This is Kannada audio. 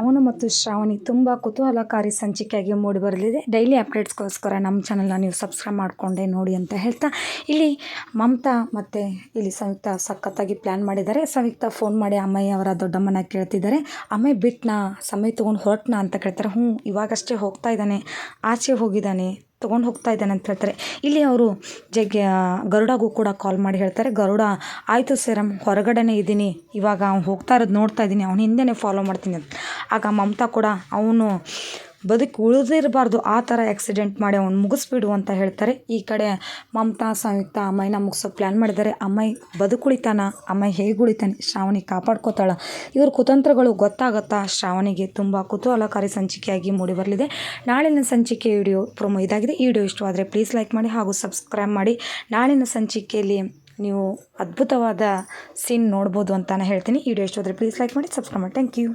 ಅವನು ಮತ್ತು ಶ್ರಾವಣಿ ತುಂಬ ಕುತೂಹಲಕಾರಿ ಸಂಚಿಕೆಯಾಗಿ ಮೂಡಿ ಬರಲಿದೆ. ಡೈಲಿ ಅಪ್ಡೇಟ್ಸ್ಗೋಸ್ಕರ ನಮ್ಮ ಚಾನಲ್ನ ನೀವು ಸಬ್ಸ್ಕ್ರೈಬ್ ಮಾಡಿಕೊಂಡೆ ನೋಡಿ ಅಂತ ಹೇಳ್ತಾ, ಇಲ್ಲಿ ಮಮತಾ ಮತ್ತು ಇಲ್ಲಿ ಸಂಯುಕ್ತ ಸಖತ್ತಾಗಿ ಪ್ಲ್ಯಾನ್ ಮಾಡಿದ್ದಾರೆ. ಸಂಯುಕ್ತ ಫೋನ್ ಮಾಡಿ ಅಮ್ಮಯ್ಯ ಅವರ ದೊಡ್ಡಮ್ಮನ ಕೇಳ್ತಿದ್ದಾರೆ. ಅಮ್ಮಯ್ಯ, ಬಿಟ್ನಾ, ಸಮಯ ತೊಗೊಂಡು ಹೊರಟ್ನಾ ಅಂತ ಕೇಳ್ತಾರೆ. ಹ್ಞೂ, ಇವಾಗಷ್ಟೇ ಹೋಗ್ತಾ ಇದ್ದಾನೆ, ಆಚೆ ಹೋಗಿದ್ದಾನೆ ತೊಗೊಂಡು ಹೋಗ್ತಾ ಇದ್ದಾನೆ ಅಂತ ಹೇಳ್ತಾರೆ. ಇಲ್ಲಿ ಅವರು ಜಗ್ಗೆ ಗರುಡಗೂ ಕೂಡ ಕಾಲ್ ಮಾಡಿ ಹೇಳ್ತಾರೆ, ಗರುಡ, ಆಯಿತು ಸೇರಮ್, ಹೊರಗಡೆನೇ ಇದ್ದೀನಿ. ಇವಾಗ ಅವ್ನು ಹೋಗ್ತಾ ಇರೋದು ನೋಡ್ತಾ ಇದ್ದೀನಿ. ಅವ್ನ ಹಿಂದೆನೇ ಫಾಲೋ ಮಾಡ್ತೀನಿ. ಅಂತ ಆಗ ಮಮತಾ ಕೂಡ, ಅವನು ಬದುಕಿ ಉಳಿದಿರಬಾರ್ದು ಆ ಥರ ಆಕ್ಸಿಡೆಂಟ್ ಮಾಡಿ ಅವ್ನು ಮುಗಿಸ್ಬಿಡು ಅಂತ ಹೇಳ್ತಾರೆ. ಈ ಕಡೆ ಮಮತಾ, ಸಂಯುಕ್ತ ಅಮ್ಮಯ್ಯನ ಮುಗಿಸೋ ಪ್ಲ್ಯಾನ್ ಮಾಡಿದ್ದಾರೆ. ಅಮ್ಮಯ್ಯ ಬದುಕುಳಿತಾನ ಅಮ್ಮಯ್ಯ ಹೇಗೆ ಉಳಿತಾನೆ? ಶ್ರಾವಣಿ ಕಾಪಾಡ್ಕೋತಾಳ. ಇವ್ರ ಕುತಂತ್ರಗಳು ಗೊತ್ತಾಗುತ್ತಾ? ಶ್ರಾವಣಿಗೆ ತುಂಬ ಕುತೂಹಲಕಾರಿ ಸಂಚಿಕೆಯಾಗಿ ಮೂಡಿ ಬರಲಿದೆ. ನಾಳಿನ ಸಂಚಿಕೆ ವಿಡಿಯೋ ಪ್ರೊಮೋ ಇದಾಗಿದೆ. ಈ ವಿಡಿಯೋ ಇಷ್ಟವಾದರೆ ಪ್ಲೀಸ್ ಲೈಕ್ ಮಾಡಿ ಹಾಗೂ ಸಬ್ಸ್ಕ್ರೈಬ್ ಮಾಡಿ. ನಾಳಿನ ಸಂಚಿಕೆಯಲ್ಲಿ ನೀವು ಅದ್ಭುತವಾದ ಸೀನ್ ನೋಡ್ಬೋದು ಅಂತ ಹೇಳ್ತೀನಿ. ವಿಡಿಯೋ ಇಷ್ಟವಾದರೆ ಪ್ಲೀಸ್ ಲೈಕ್ ಮಾಡಿ ಸಬ್ಸ್ಕ್ರೈಬ್ ಮಾಡಿ. Thank you